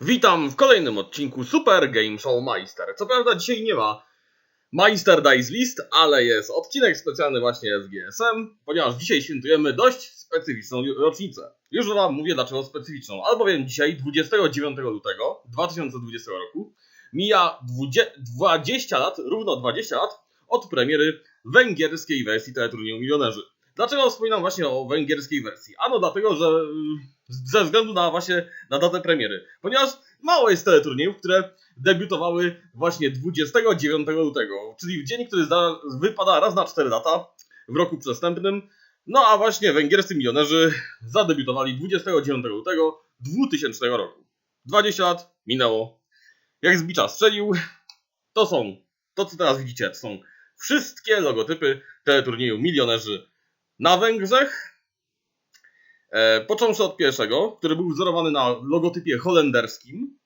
Witam w kolejnym odcinku Super Game Show Meister. Co prawda dzisiaj nie ma Meister Dice List, ale jest odcinek specjalny właśnie z GSM, ponieważ dzisiaj świętujemy dość specyficzną rocznicę. Już wam mówię dlaczego specyficzną, albowiem dzisiaj 29 lutego 2020 roku mija 20, 20 lat, równo 20 lat od premiery węgierskiej wersji teleturnieju Milionerzy. Dlaczego wspominam właśnie o węgierskiej wersji? Ano dlatego, że ze względu na właśnie na datę premiery. Ponieważ mało jest teleturniejów, które debiutowały właśnie 29 lutego, czyli w dzień, który wypada raz na 4 lata w roku przestępnym. No a właśnie węgierscy milionerzy zadebiutowali 29 lutego 2000 roku. 20 lat minęło. Jak zbicza strzelił, to są, to co teraz widzicie, to są wszystkie logotypy teleturnieju milionerzy na Węgrzech. E, począwszy od pierwszego, który był wzorowany na logotypie holenderskim.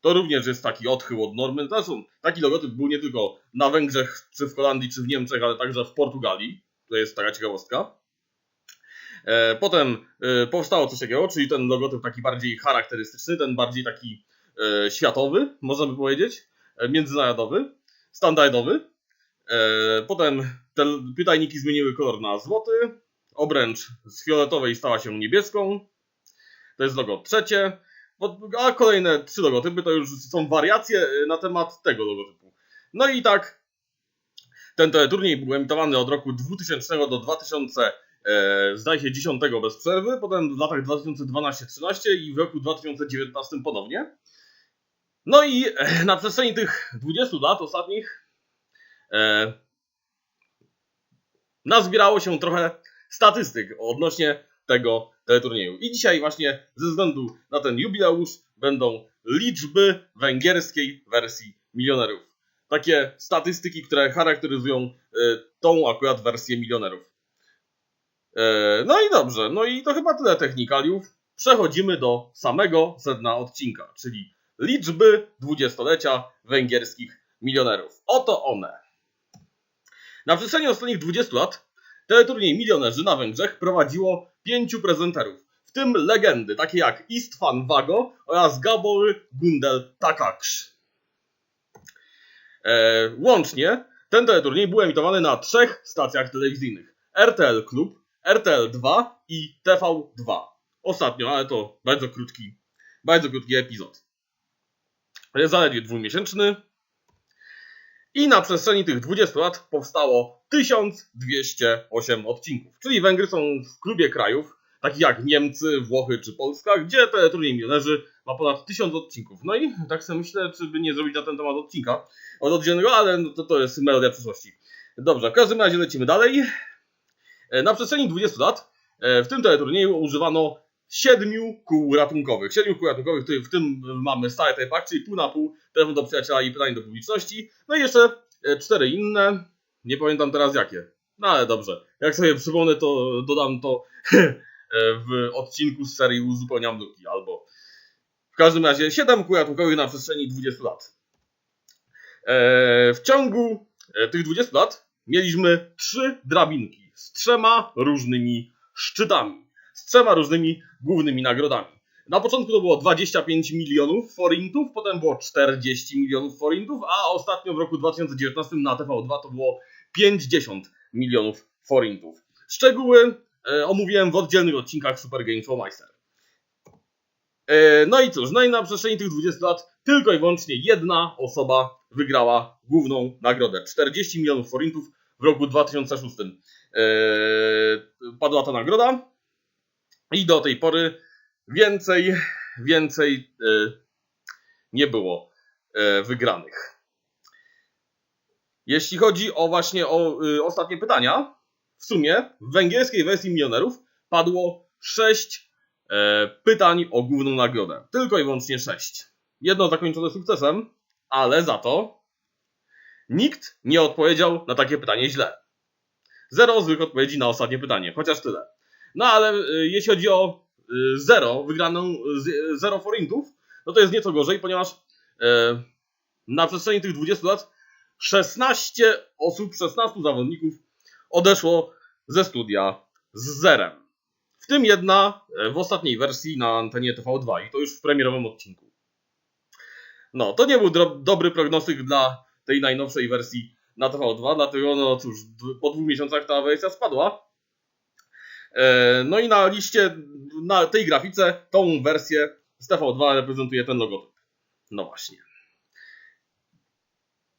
To również jest taki odchył od normy. Zresztą taki logotyp był nie tylko na Węgrzech, czy w Holandii, czy w Niemczech, ale także w Portugalii. To jest taka ciekawostka. E, potem e, powstało coś takiego, czyli ten logotyp taki bardziej charakterystyczny, ten bardziej taki światowy, można by powiedzieć, międzynarodowy, standardowy. Potem te pytajniki zmieniły kolor na złoty, obręcz z fioletowej stała się niebieską. To jest logo trzecie. A kolejne trzy logotypy to już są wariacje na temat tego logotypu. No i tak, ten turniej był emitowany od roku 2000 do 2000, e, zdaje się, 10 bez przerwy, potem w latach 2012-13 i w roku 2019 ponownie. No i e, na przestrzeni tych 20 lat ostatnich e, nazbierało się trochę statystyk odnośnie tego teleturnieju. I dzisiaj właśnie ze względu na ten jubileusz będą liczby węgierskiej wersji milionerów. Takie statystyki, które charakteryzują y, tą akurat wersję milionerów. E, no i dobrze, no i to chyba tyle technikaliów. Przechodzimy do samego sedna odcinka, czyli liczby dwudziestolecia węgierskich milionerów. Oto one. Na przestrzeni ostatnich 20 lat teleturniej Milionerzy na Węgrzech prowadziło pięciu prezenterów, w tym legendy takie jak Istvan Vago oraz Gabor Gundel Takaksz. E, łącznie ten teleturniej był emitowany na trzech stacjach telewizyjnych. RTL Klub, RTL 2 i TV2. Ostatnio, ale to bardzo krótki, bardzo krótki epizod. Zaledwie dwumiesięczny, i na przestrzeni tych 20 lat powstało 1208 odcinków. Czyli Węgry są w klubie krajów, takich jak Niemcy, Włochy czy Polska, gdzie teleturniej milionerzy ma ponad 1000 odcinków. No i tak sobie myślę, czy by nie zrobić na ten temat odcinka od oddzielnego, ale no to, to jest melodia przyszłości. Dobrze, w każdym razie lecimy dalej. E, na przestrzeni 20 lat e, w tym teleturnieju używano siedmiu kół ratunkowych. Siedmiu kół ratunkowych, w tym mamy stare type czyli pół na pół, telefon do przyjaciela i pytanie do publiczności. No i jeszcze e, cztery inne, nie pamiętam teraz jakie. No ale dobrze, jak sobie przypomnę, to dodam to e, w odcinku z serii Uzupełniam luki, albo w każdym razie 7 kół ratunkowych na przestrzeni 20 lat. E, w ciągu tych 20 lat mieliśmy trzy drabinki z trzema różnymi szczytami z trzema różnymi głównymi nagrodami. Na początku to było 25 milionów forintów, potem było 40 milionów forintów, a ostatnio w roku 2019 na TV2 to było 50 milionów forintów. Szczegóły e, omówiłem w oddzielnych odcinkach Super Game Show Meister. E, no i cóż, no i na przestrzeni tych 20 lat tylko i wyłącznie jedna osoba wygrała główną nagrodę. 40 milionów forintów w roku 2006. E, padła ta nagroda. I do tej pory więcej, więcej e, nie było e, wygranych. Jeśli chodzi o właśnie o e, ostatnie pytania, w sumie w węgierskiej wersji milionerów padło 6 pytań o główną nagrodę. Tylko i wyłącznie 6. Jedno zakończone sukcesem, ale za to nikt nie odpowiedział na takie pytanie źle. Zero złych odpowiedzi na ostatnie pytanie, chociaż tyle. No ale y, jeśli chodzi o y, zero, wygraną zero forintów, no to jest nieco gorzej, ponieważ e, na przestrzeni tych 20 lat 16 osób, 16 zawodników odeszło ze studia z zerem. W tym jedna e, w ostatniej wersji na antenie TV2 i to już w premierowym odcinku. No, to nie był dobry prognostyk dla tej najnowszej wersji na TV2, dlatego, no cóż, po dwóch miesiącach ta wersja spadła. E, no i na liście, na tej grafice, tą wersję z TV2 reprezentuje ten logotyp. No właśnie.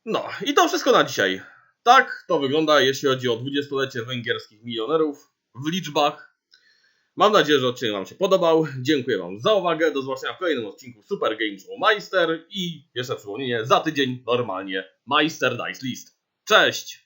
No, i to wszystko na dzisiaj. Tak to wygląda, jeśli chodzi o dwudziestolecie węgierskich milionerów w liczbach. Mam nadzieję, że odcinek Wam się podobał. Dziękuję Wam za uwagę. Do zobaczenia w kolejnym odcinku Super Game Show Meister i jeszcze przypomnienie, za tydzień normalnie Meister Dice List. Cześć!